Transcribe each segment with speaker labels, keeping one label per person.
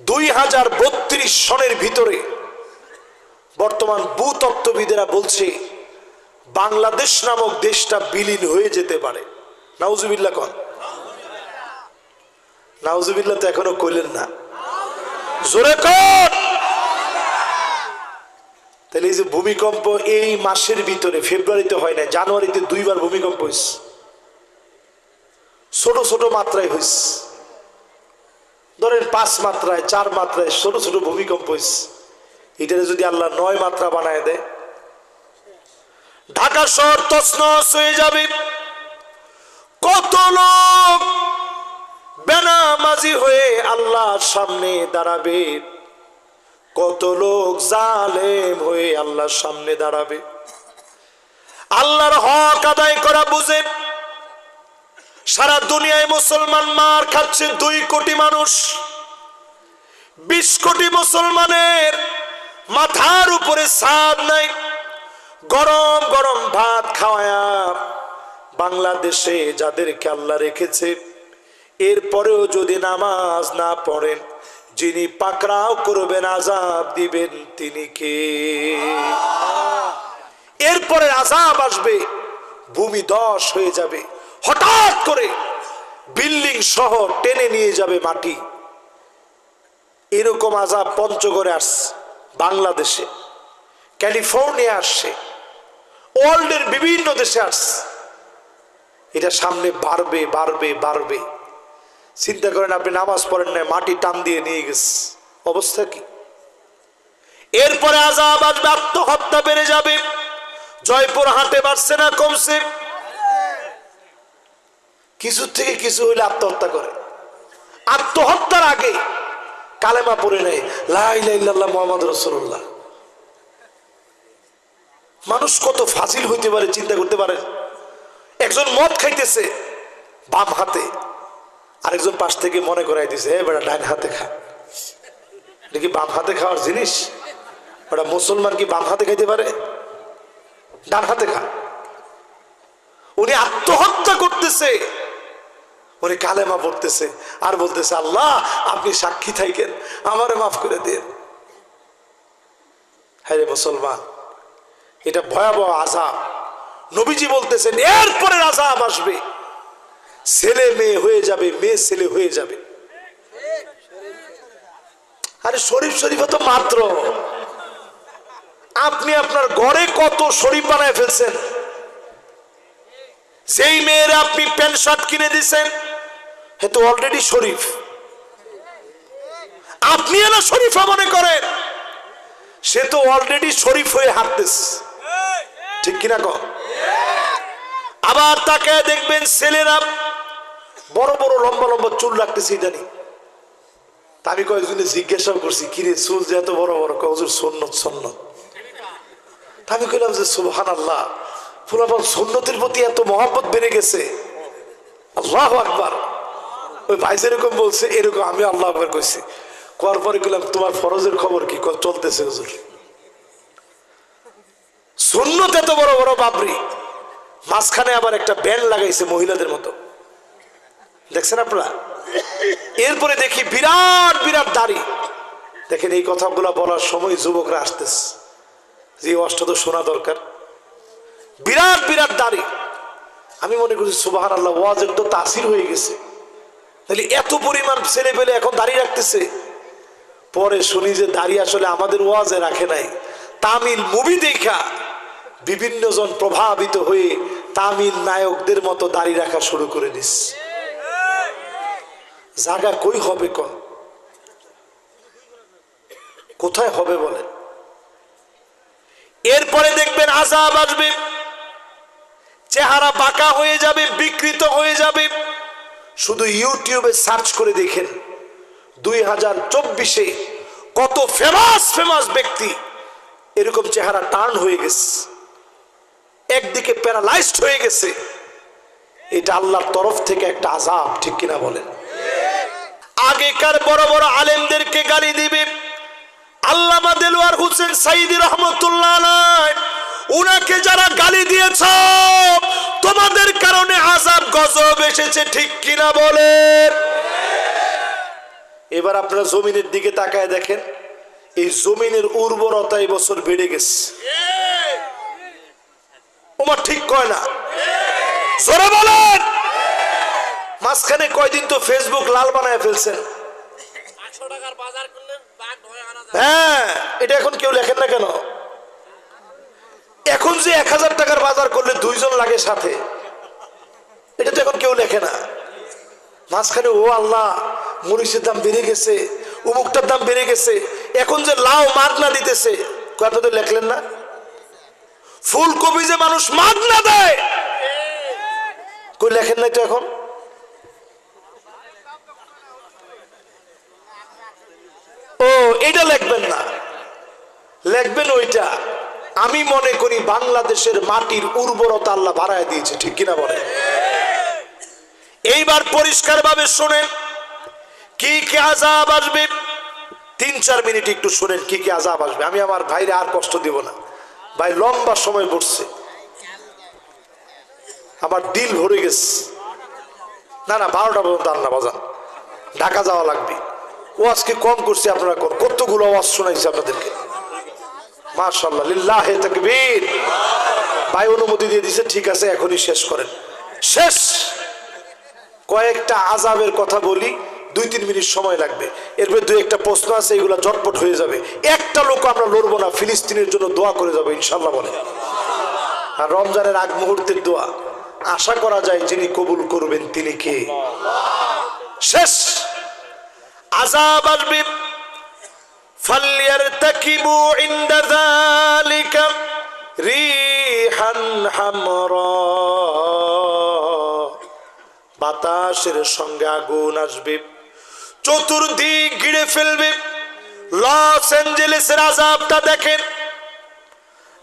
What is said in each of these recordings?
Speaker 1: দুই হাজার বত্রিশ সনের ভিতরে বর্তমান ভূতত্ত্ববিদেরা বলছে বাংলাদেশ নামক দেশটা বিলীন হয়ে যেতে পারে। নাউজুবিল্লা কন। নাউজুবিল্লা তো এখনও কইলেন না। জোরে কন! তাহলে এই যে ভূমিকম্প এই মাসের ভিতরে, ফেব্রুয়ারিতে হয় না জানুয়ারিতে দুইবার ভূমিকম্প হয়েছে ছোট ছোট মাত্রায় হয়েছে ধরেন পাঁচ মাত্রায়, চার মাত্রায় ছোট ছোট ভূমিকম্প হয়েছে যদি আল্লাহ নয় মাত্রা বানায় দেয়, ঢাকা শহর তছনছ হয়ে যাবে। কত লোক বেনামাজি হয়ে আল্লাহর সামনে দাঁড়াবে। কত লোক জালেম হয়ে আল্লাহর সামনে দাঁড়াবে। আল্লাহর হক আদায় করা বুঝে সারা দুনিয়ায় মুসলমান মার খাচ্ছে দুই কোটি মানুষ। বিশ কোটি মুসলমানের মাথার উপরে ছাদ নাই। গরম গরম ভাত খাওয়ায়া বাংলাদেশে যাদেরকে আল্লাহ রেখেছে, এরপরেও যদি নামাজ না পড়েন, যিনি পাকড়াও করবেন আজাব দিবেন, তিনি কে? এরপরে আজাব আসবে, ভূমি দশ হয়ে যাবে। হঠাৎ করে বিল্ডিং শহর টেনে নিয়ে যাবে মাটি। এরকম আজাব পঞ্চগড়ে আসছে, বাংলাদেশে। ক্যালিফোর্নিয়া আসছে, ওয়ার্ল্ডের বিভিন্ন দেশে আসছে। এটা সামনে বাড়বে বাড়বে বাড়বে। চিন্তা করেন আপনি নামাজ পড়েন না মাটি টান দিয়ে নিয়ে গেছে। অবস্থা কি? এরপরে আজাব আসবে, আত্মহত্যা বেড়ে যাবে। জয়পুর হাটে বাড়ছে না, কমছে। কিছু থেকে কিছু হইলে আত্মহত্যা করে। আত্মহত্যার আগে কালেমা পড়ে নেয় লাইল্লাহ মোহাম্মদ রসুল্লাহ মানুষ কত ফাজিল হইতে পারে, চিন্তা করতে পারে। একজন মদ খাইতেছে বাম হাতে, আরেকজন পাশ থেকে মনে করাই দিছে এ বেটা, ডাইন হাতে খা। এটা কি বাম হাতে খাওয়ার জিনিস? বেটা, মুসলমান কি বাম হাতে খাইতে পারে? ডান হাতে খা। উনি আত্মহত্যা করতেছে। উনি কালেমা পড়তেছে, আর বলতেছে, আল্লাহ, আপনি সাক্ষী থাকেন, আমারে মাফ করে দিন হ্যাঁ মুসলমান, এটা ভয়াবহ আজাব নবীজি বলতেছেন, এরপরে আজাব আসবে। ছেলে মেয়ে হয়ে যাবে, মেয়ে ছেলে হয়ে যাবে। আরে শরীফ শরীফ তো মাত্র। আপনি আপনার ঘরে কত শরীফ বানায় ফেলছেন? যেই মেয়েরা আপনি প্যান্ট শার্ট কিনে দিছেন হে তো অলরেডি শরীফ। আপনি না শরীফা মনে করেন। সে তো অলরেডি শরীফ হয়ে হাঁটতেছে। ঠিক কিনা কর আবার তাকে দেখবেন ছেলেরা বড় বড় লম্বা লম্বা চুল রাখতেছে ইদানি। আমি কয়েকজনে জিজ্ঞাসা করছি, কিরে, চুল যে এত বড় বড়? কজুর সন্ন্যত সন্ন্যত আমি কইলাম যে সুবহান আল্লাহ ফুলাফল সন্ন্যতের প্রতি এত মহাব্বত বেড়ে গেছে। আল্লাহ আকবার। ওই ভাই যেরকম বলছে, এরকম আমি আল্লাহ আকবার কইছি। কোয়ার পরে গেলাম তোমার ফরজের খবর কি? চলতেছে হুজুর। সুন্নত এত বড় বড় বাবরি মাঝখানে আবার একটা ব্যান্ড লাগাইছে মহিলাদের মতো। দেখছেন আপনারা? এরপরে দেখি বিরাট বিরাট দাড়ি। দেখেন এই কথাগুলো বলার সময় যুবকরা আসতেছে। যে অষ্ট তো শোনা দরকার। বিরাট বিরাট দাড়ি। আমি মনে করছি সুবাহান আল্লাহ ওয়াজের তো তাসির হয়ে গেছে। তাহলে এত পরিমাণ ছেলে পেলে এখন দাঁড়িয়ে রাখতেছে। পরে শুনি যে দাঁড়িয়ে আসলে আমাদের ওয়াজে রাখে নাই। তামিল মুভি দেখা বিভিন্ন জন প্রভাবিত হয়ে তামিল নায়কদের মতো দাঁড়িয়ে রাখা শুরু করে দিস। জায়গা কই হবে কোন? কোথায় হবে বলেন? এরপরে দেখবেন আজাব আসবে। চেহারা বাঁকা হয়ে যাবে, বিকৃত হয়ে যাবে। শুধু ইউটিউবে সার্চ করে দেখেন। দুই হাজার চব্বিশে কত ফেমাস ফেমাস ব্যক্তি এরকম চেহারা টার্ন হয়ে গেছে। একদিকে প্যারালাইজড হয়ে গেছে। এটা আল্লাহর তরফ থেকে একটা আজাব ঠিক কিনা বলেন? আগেকার বড় বড় আলেমদেরকে গালি দিবে। আল্লামা দেলোয়ার হোসেন সাইদি রহমতুল্লাহ উনাকে যারা গালি দিয়েছ তোমাদের কারণে আজাব গজব এসেছে ঠিক কিনা বলেন? এবার আপনারা জমিনের দিকে তাকায় দেখেন এই জমিনের উর্বরতা এই বছর বেড়ে গেছে। ওমার ঠিক কয় না? জোরে বলেন! মাঝখানে কয়দিন তো ফেসবুক লাল বানায় ফেলছেন। হ্যাঁ এটা এখন কেউ লেখেন না কেন? এখন যে এক হাজার টাকার বাজার করলে দুইজন লাগে সাথে, এটা তো এখন কেউ লেখে না। মাঝখানে, ও আল্লাহ, মরিচের দাম বেড়ে গেছে, উমুকটার দাম বেড়ে গেছে, এখন যে লাউ মাগনা দিতেছে কই আপনাদের লেখলেন না? ফুলকপি যে মানুষ মাগনা দেয়, কই লেখেন নাই তো এখন? ও, এটা লিখবেন না। লিখবেন ওইটা। আমি মনে করি বাংলাদেশের মাটির উর্বরতা আল্লাহ বাড়ায় দিয়েছে, ঠিক কিনা বলে? এইবার পরিষ্কার ভাবে শোনেন, কি কি আজাব আসবে? তিন চার মিনিট একটু শোনেন, কি কি আজাব আসবে? আমি আমার ভাইরে আর কষ্ট দিব না। ভাই লম্বা সময় পড়ছে আমার দিল ভরে গেছে। না না, বারোটা পর্যন্ত আল্লাহ বাজান। ঢাকা যাওয়া লাগবে। ও আজকে কম করছে আপনারা কতগুলো আওয়াজ শোনাইছে আপনাদেরকে? মার্শাল্লাহ লিল্লাহে ভাই অনুমতি দিয়ে দিছে, ঠিক আছে, এখনই শেষ করেন। শেষ! কয়েকটা আজাবের কথা বলি দুই তিন মিনিট সময় লাগবে। এরপর দুই একটা প্রশ্ন আছে, এগুলো জটপট হয়ে যাবে। একটা লোক আমরা লড়বো না, ফিলিস্তিনের জন্য দোয়া করে যাব ইনশাল্লাহ বলে। আর রমজানের আগ মুহূর্তের দোয়া, আশা করা যায় যিনি কবুল করবেন তিনি কে? শেষ! আজাব আসবে। فليرتكبوا عند ذلك ريحا حمراء বাতাসের সঙ্গে আগুন আসবে চতুর্দিক ঘিরে ফেলবে লস অ্যাঞ্জেলেসের আজাবটা দেখেন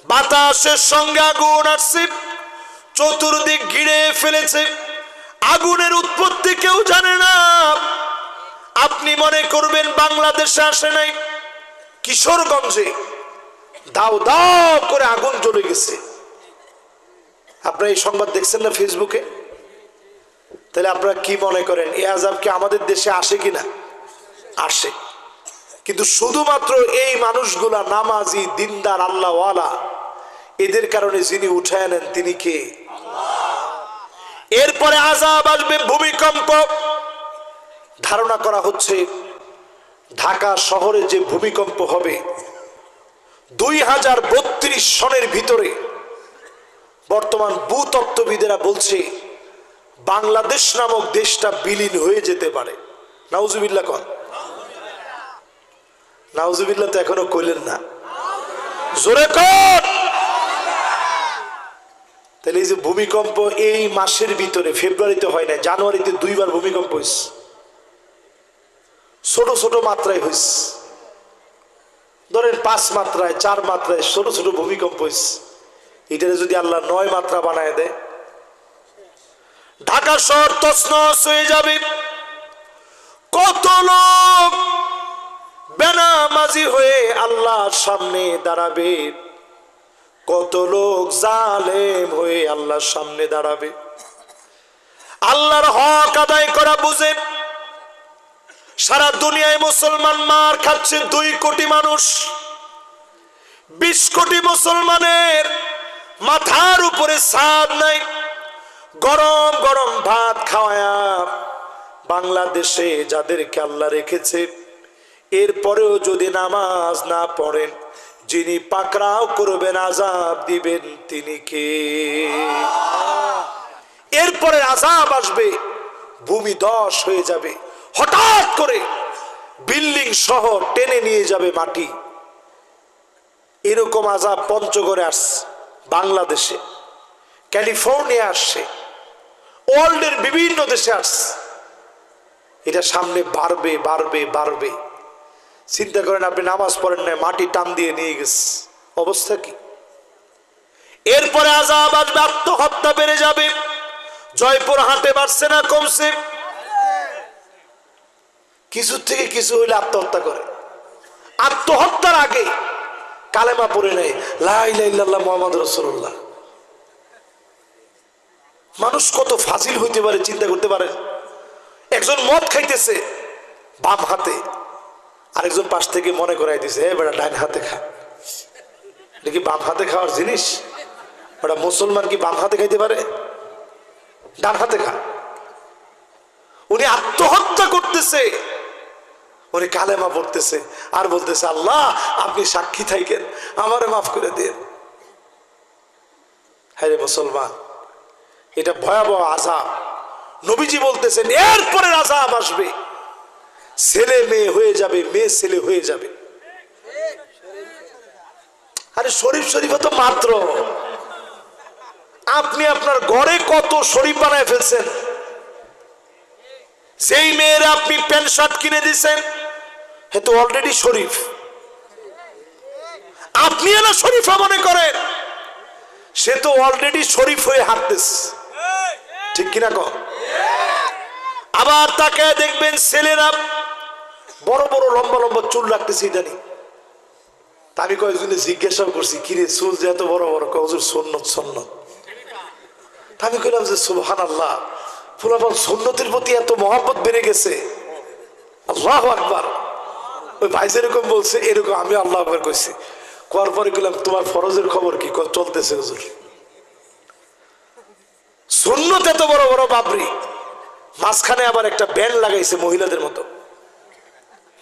Speaker 1: বাতাসের সঙ্গে আগুন আসছে চতুর্দিক ঘিরে ফেলেছে আগুনের উৎপত্তি কেউ জানে না আপনি মনে করবেন বাংলাদেশে আসে নাই কিশোরগঞ্জে দাও দাও করে আগুন জ্বলে গেছে। আপনারা এই সংবাদ দেখছেন না ফেসবুকে? তাহলে আপনারা কি মনে করেন, এ আজাব কি আমাদের দেশে আসে কিনা? আসে। কিন্তু শুধুমাত্র এই মানুষগুলা নামাজি, দিনদার, আল্লাহওয়ালা, এদের কারণে যিনি উঠায় নেন তিনি কে? এরপরে আজাব আসবে ভূমিকম্প। ধারণা করা হচ্ছে ঢাকা শহরে যে ভূমিকম্প হবে, দুই হাজার বত্রিশ সনের ভিতরে বর্তমান ভূতত্ত্ববিদেরা বলছে, বাংলাদেশ নামক দেশটা বিলীন হয়ে যেতে পারে। নাউজুবিল্লা কন। নাউজুবিল্লা তো এখনও কইলেন না। জোরে কন! তাহলে এই যে ভূমিকম্প এই মাসের ভিতরে, ফেব্রুয়ারিতে হয় না জানুয়ারিতে দুইবার ভূমিকম্প হয়েছে। ছোট ছোট মাত্রায় হয়েছে ধরেন পাঁচ মাত্রায়, চার মাত্রায় ছোট ছোট ভূমিকম্প হয়েছে এটারে যদি আল্লাহ নয় মাত্রা বানায় দেয়, ঢাকা শহর তসনস হয়ে যাবে। কত লোক বেনামাজি হয়ে আল্লাহর সামনে দাঁড়াবে। কত লোক জালেম হয়ে আল্লাহর সামনে দাঁড়াবে। আল্লাহর হক আদায় করা বুঝে সারা দুনিয়ায় মুসলমান মার খাচ্ছে দুই কোটি মানুষ। বিশ কোটি মুসলমানের মাথার উপরে ছাদ নাই। গরম গরম ভাত খাওয়ায়া বাংলাদেশে যাদেরকে আল্লাহ রেখেছে, এরপরেও যদি নামাজ না পড়েন, যিনি পাকড়াও করবেন আজাব দিবেন, তিনি কে? এরপরে আজাব আসবে, ভূমি দশ হয়ে যাবে। হঠাৎ করে বিল্ডিং শহর টেনে নিয়ে যাবে মাটি। এরকম আজাব পঞ্চগড়ে আসছে, বাংলাদেশে, ক্যালিফোর্নিয়া আসছে, ওয়ার্ল্ডের বিভিন্ন দেশে আসছে। এটা সামনে বাড়বে বাড়বে বাড়বে। চিন্তা করেন আপনি নামাজ পড়েন না মাটি টান দিয়ে নিয়ে গেছে। অবস্থা কি? এরপরে আজাব আসবে, আত্মহত্যা বেড়ে যাবে। জয়পুর হাটে বাড়ছে না কমছে। কিছু থেকে কিছু হইলে আত্মহত্যা করে। আত্মহত্যার আগে কালেমা পড়ে নেয় লাইল্লাহ মোহাম্মদ রসুল্লাহ মানুষ কত ফাজিল হইতে পারে, চিন্তা করতে পারে? একজন মদ খাইতেছে বাম হাতে, আরেকজন পাশ থেকে মনে করাই দিছে, এ বেটা ডাইন হাতে খা। এটা কি বাম হাতে খাওয়ার জিনিস? ওটা মুসলমান কি বাম হাতে খাইতে পারে? ডান হাতে খা। উনি আত্মহত্যা করতেছে। উনি কালেমা পড়তেছে আর বলতেছে, আল্লাহ, আপনি সাক্ষী থাইকেন আমারে মাফ করে দিন। হ্যাঁ রে মুসলমান, এটা ভয়াবহ আজাব নবীজি বলতেছেন এরপরে আজাব আসবে। ছেলে মেয়ে হয়ে যাবে, মেয়ে ছেলে হয়ে যাবে। আরে শরীফ শরীফ তো মাত্র। আপনি আপনার ঘরে কত শরীফ বানায় ফেলছেন? যেই মেয়েরা আপনি প্যান্ট শার্ট কিনে দিচ্ছেন তো অলরেডি শরীফ। আপনি না শরীফা মনে করেন? সে তো অলরেডি শরীফ হয়ে হাঁটতেছে। ঠিক কিনা কর আবার তাকে দেখবেন ছেলেরা বড় বড় লম্বা লম্বা চুল রাখতেছে ইদানি। আমি কয়েকজনে জিজ্ঞাসা করছি, কিরে, চুল যে এত বড় বড়? কজুর সন্ন্যত সন্ন্যত আমি কইলাম যে সুবহান আল্লাহ ফুলাফল সন্ন্যতের প্রতি এত মহাব্বত বেড়ে গেছে। আল্লাহ আকবার। ওই ভাই যেরকম বলছে, এরকম আমি আল্লাহ আকবার কইছি। কোয়ার পরে কইলাম, তোমার ফরজের খবর কি? চলতেছে হুজুর। সুন্নত এত বড় বড় বাবরি মাঝখানে আবার একটা ব্যান্ড লাগাইছে মহিলাদের মতো।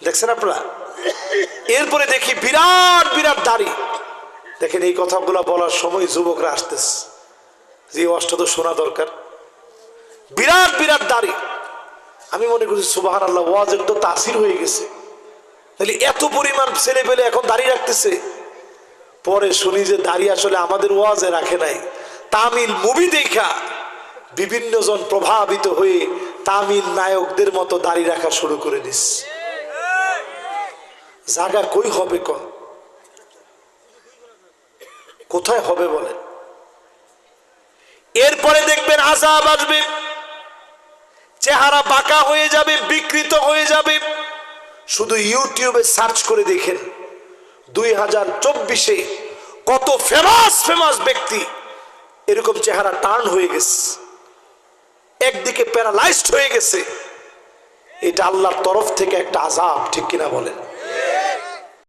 Speaker 1: দেখছেন আপনারা? এরপরে দেখি বিরাট বিরাট দাড়ি। দেখেন এই কথাগুলো বলার সময় যুবকরা আসতেছে। যে অষ্ট তো শোনা দরকার। বিরাট বিরাট দাড়ি। আমি মনে করছি সুবাহ আল্লাহ ওয়াজের তো তাসির হয়ে গেছে। তাহলে এত পরিমাণ ছেলে পেলে এখন দাঁড়িয়ে রাখতেছে। পরে শুনি যে দাঁড়িয়ে আসলে আমাদের ওয়াজে রাখে নাই। তামিল মুভি দেখা বিভিন্ন জন প্রভাবিত হয়ে তামিল নায়কদের মতো দাঁড়িয়ে রাখা শুরু করে দিস। জায়গা কই হবে কন? কোথায় হবে বলে? এরপরে দেখবেন আজাব আসবে। চেহারা বাঁকা হয়ে যাবে, বিকৃত হয়ে যাবে। শুধু ইউটিউবে সার্চ করে দেখেন। দুই হাজার চব্বিশে কত ফেমাস ফেমাস ব্যক্তি এরকম চেহারা টার্ন হয়ে গেছে। একদিকে প্যারালাইজড হয়ে গেছে। এটা আল্লাহর তরফ থেকে একটা আজাব ঠিক কিনা বলেন?